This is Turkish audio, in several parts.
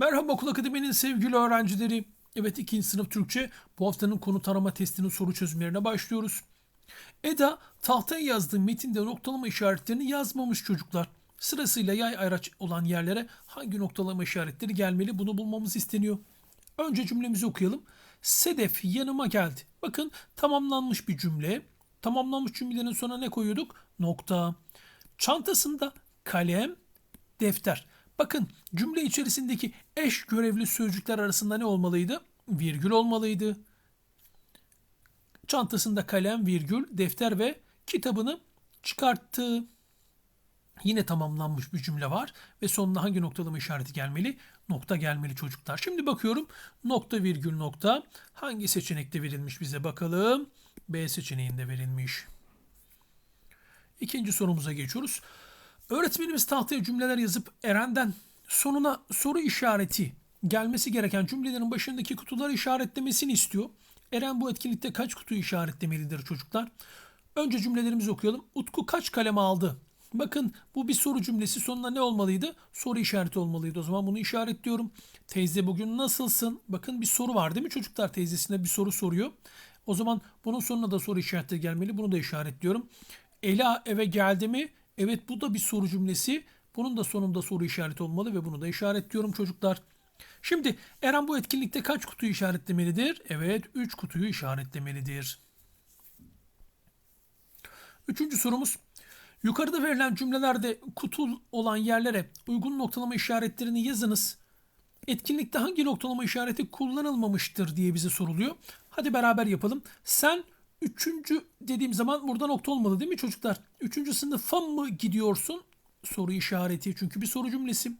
Merhaba Okul Akademi'nin sevgili öğrencileri. Evet ikinci sınıf Türkçe bu haftanın konu tarama testinin soru çözümlerine başlıyoruz. Eda tahtaya yazdığı metinde noktalama işaretlerini yazmamış çocuklar. Sırasıyla yay ayraç olan yerlere hangi noktalama işaretleri gelmeli bunu bulmamız isteniyor. Önce cümlemizi okuyalım. Sedef yanıma geldi. Bakın tamamlanmış bir cümle. Tamamlanmış cümlelerin sonuna ne koyuyorduk? Nokta. Çantasında kalem, defter. Bakın cümle içerisindeki eş görevli sözcükler arasında ne olmalıydı? Virgül olmalıydı. Çantasında kalem, virgül, defter ve kitabını çıkarttı. Yine tamamlanmış bir cümle var ve sonuna hangi noktalama işareti gelmeli? Nokta gelmeli çocuklar. Şimdi bakıyorum nokta virgül nokta hangi seçenekte verilmiş bize bakalım. B seçeneğinde verilmiş. İkinci sorumuza geçiyoruz. Öğretmenimiz tahtaya cümleler yazıp Eren'den sonuna soru işareti gelmesi gereken cümlelerin başındaki kutuları işaretlemesini istiyor. Eren bu etkinlikte kaç kutu işaretlemelidir çocuklar? Önce cümlelerimizi okuyalım. Utku kaç kalem aldı? Bakın bu bir soru cümlesi sonuna ne olmalıydı? Soru işareti olmalıydı. O zaman bunu işaretliyorum. Teyze bugün nasılsın? Bakın bir soru var değil mi çocuklar? Teyzesine bir soru soruyor. O zaman bunun sonuna da soru işareti gelmeli. Bunu da işaretliyorum. Ela eve geldi mi? Evet bu da bir soru cümlesi. Bunun da sonunda soru işareti olmalı ve bunu da işaretliyorum çocuklar. Şimdi Eren bu etkinlikte kaç kutuyu işaretlemelidir? Evet 3 kutuyu işaretlemelidir. Üçüncü sorumuz. Yukarıda verilen cümlelerde kutu olan yerlere uygun noktalama işaretlerini yazınız. Etkinlikte hangi noktalama işareti kullanılmamıştır diye bize soruluyor. Hadi beraber yapalım. Sen üçüncü dediğim zaman burada nokta olmalı değil mi çocuklar? Üçüncü sınıfa mı gidiyorsun? Soru işareti çünkü bir soru cümlesi.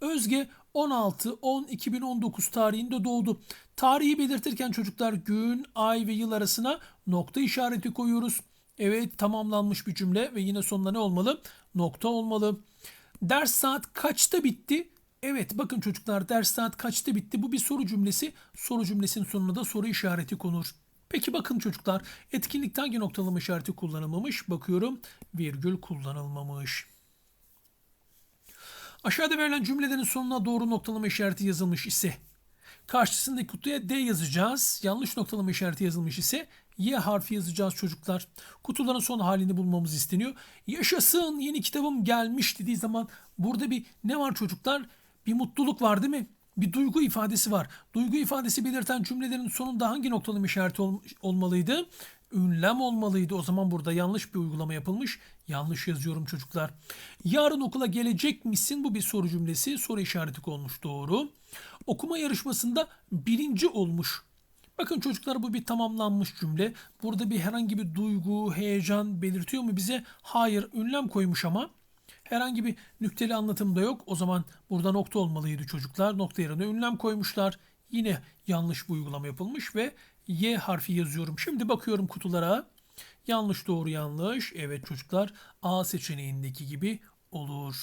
Özge 16-10-2019 tarihinde doğdu. Tarihi belirtirken çocuklar gün, ay ve yıl arasına nokta işareti koyuyoruz. Evet tamamlanmış bir cümle ve yine sonuna ne olmalı? Nokta olmalı. Ders saat kaçta bitti? Evet bakın çocuklar ders saat kaçta bitti? Bu bir soru cümlesi. Soru cümlesinin sonuna da soru işareti konur. Peki bakın çocuklar etkinlikte hangi noktalama işareti kullanılmamış? Bakıyorum virgül kullanılmamış. Aşağıda verilen cümlelerin sonuna doğru noktalama işareti yazılmış ise karşısındaki kutuya D yazacağız. Yanlış noktalama işareti yazılmış ise Y harfi yazacağız çocuklar. Kutuların son halini bulmamız isteniyor. Yaşasın yeni kitabım gelmiş dediği zaman burada bir ne var çocuklar? Bir mutluluk var değil mi? Bir duygu ifadesi var. Duygu ifadesi belirten cümlelerin sonunda hangi noktalama işareti ol- olmalıydı? Ünlem olmalıydı. O zaman burada yanlış bir uygulama yapılmış. Yanlış yazıyorum çocuklar. Yarın okula gelecek misin? Bu bir soru cümlesi. Soru işareti konmuş doğru. Okuma yarışmasında birinci olmuş. Bakın çocuklar bu bir tamamlanmış cümle. Burada bir herhangi bir duygu, heyecan belirtiyor mu bize? Hayır, ünlem koymuş ama. Herhangi bir nükteli anlatım da yok. O zaman burada nokta olmalıydı çocuklar. Nokta yerine ünlem koymuşlar. Yine yanlış bir uygulama yapılmış ve Y harfi yazıyorum. Şimdi bakıyorum kutulara. Yanlış doğru yanlış. Evet çocuklar A seçeneğindeki gibi olur.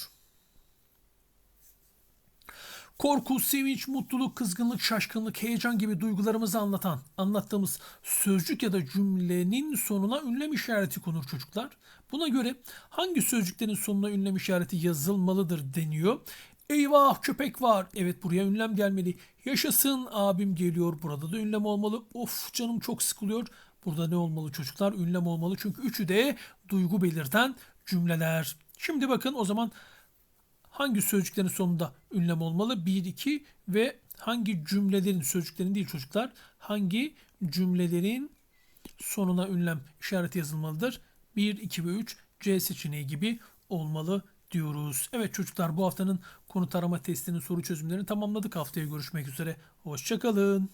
Korku, sevinç, mutluluk, kızgınlık, şaşkınlık, heyecan gibi duygularımızı anlatan, anlattığımız sözcük ya da cümlenin sonuna ünlem işareti konur çocuklar. Buna göre hangi sözcüklerin sonuna ünlem işareti yazılmalıdır deniyor. Eyvah köpek var. Evet buraya ünlem gelmeli. Yaşasın abim geliyor. Burada da ünlem olmalı. Of canım çok sıkılıyor. Burada ne olmalı çocuklar? Ünlem olmalı. Çünkü üçü de duygu belirten cümleler. Şimdi bakın o zaman hangi sözcüklerin sonunda ünlem olmalı? 1, 2 ve hangi cümlelerin, sözcüklerin değil çocuklar, hangi cümlelerin sonuna ünlem işareti yazılmalıdır? 1, 2 ve 3 C seçeneği gibi olmalı diyoruz. Evet çocuklar bu haftanın konu tarama testinin soru çözümlerini tamamladık. Haftaya görüşmek üzere. Hoşçakalın.